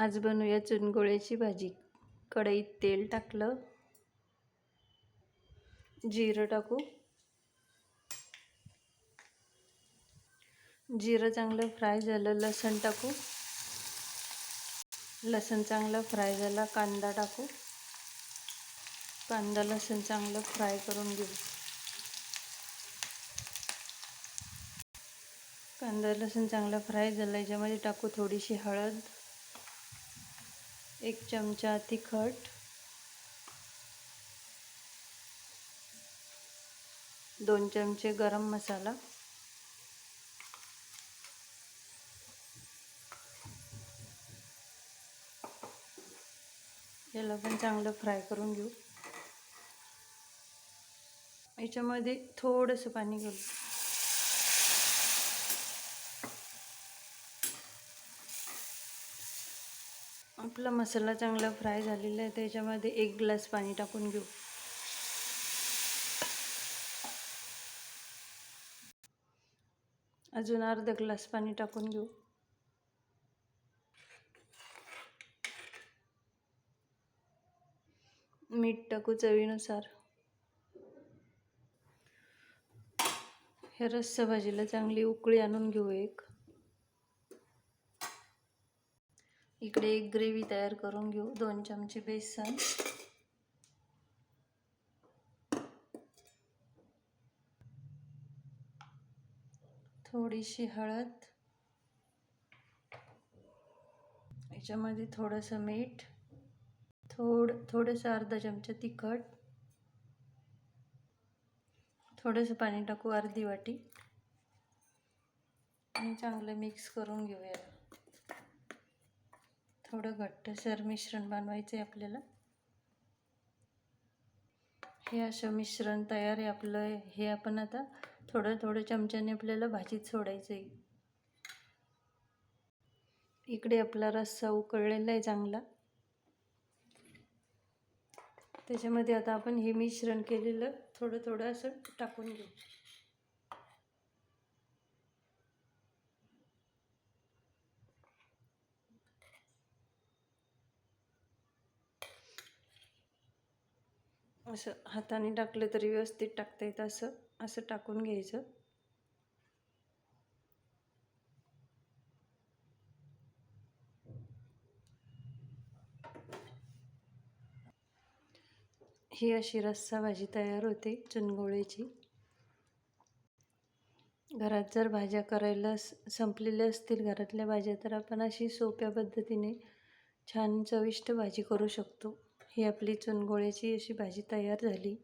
आज बनवूया चुनगोळ्याची भाजी. कढईत तेल टाकलं. जिरं टाकू. जिरं चांगलं फ्राय झालं लसण टाकू. लसण चांगलं फ्राय झाला कांदा टाकू. कांदा लसण चांगलं फ्राय करून घेऊ. कांदा लसूण चांगला फ्राय झाला याच्यामध्ये टाकू थोडीशी हळद. एक चमचा तिखट. दोन चमचे गरम मसाला. याला पण चांगलं फ्राय करून घेऊ. याच्यामध्ये थोडंसं पाणी घालू. आपला मसाला चांगला फ्राय झालेला आहे त्याच्यामध्ये एक ग्लास पाणी टाकून घेऊ. अजून अर्धा ग्लास पाणी टाकून घेऊ. मीठ टाकू चवीनुसार. हे रस्सा भाजीला चांगली उकळी आणून घेऊ एक. इकडे एक ग्रेव्ही तयार करून घेऊ दोन चमचे बेसन. थोडीशी हळद. याच्यामध्ये थोडंसं मीठ. थोड थोडंसं अर्धा चमचा तिखट. थोडंसं पाणी टाकू अर्धी वाटी. आणि चांगलं मिक्स करून घेऊया. थोडं घट्टसर मिश्रण बनवायचं आहे आपल्याला. हे असं मिश्रण तयार आहे आपलं. हे आपण आता थोडं थोडं चमच्याने आपल्याला भाजीत सोडायचं आहे इकडे आपला रस्सा उकळलेला आहे चांगला. त्याच्यामध्ये आता आपण हे मिश्रण केलेलं थोडं थोडं असं टाकून घेऊ. असं हाताने टाकलं तरी व्यवस्थित टाकता येतं असं असं टाकून घ्यायचं. ही अशी रस्सा भाजी तयार होते चुनगोळीची. घरात जर भाज्या करायला संपलेल्या असतील घरातल्या भाज्या तर आपण अशी सोप्या पद्धतीने छान चविष्ट भाजी करू शकतो. ही आपली चुनगोळ्याची अशी भाजी तयार झाली.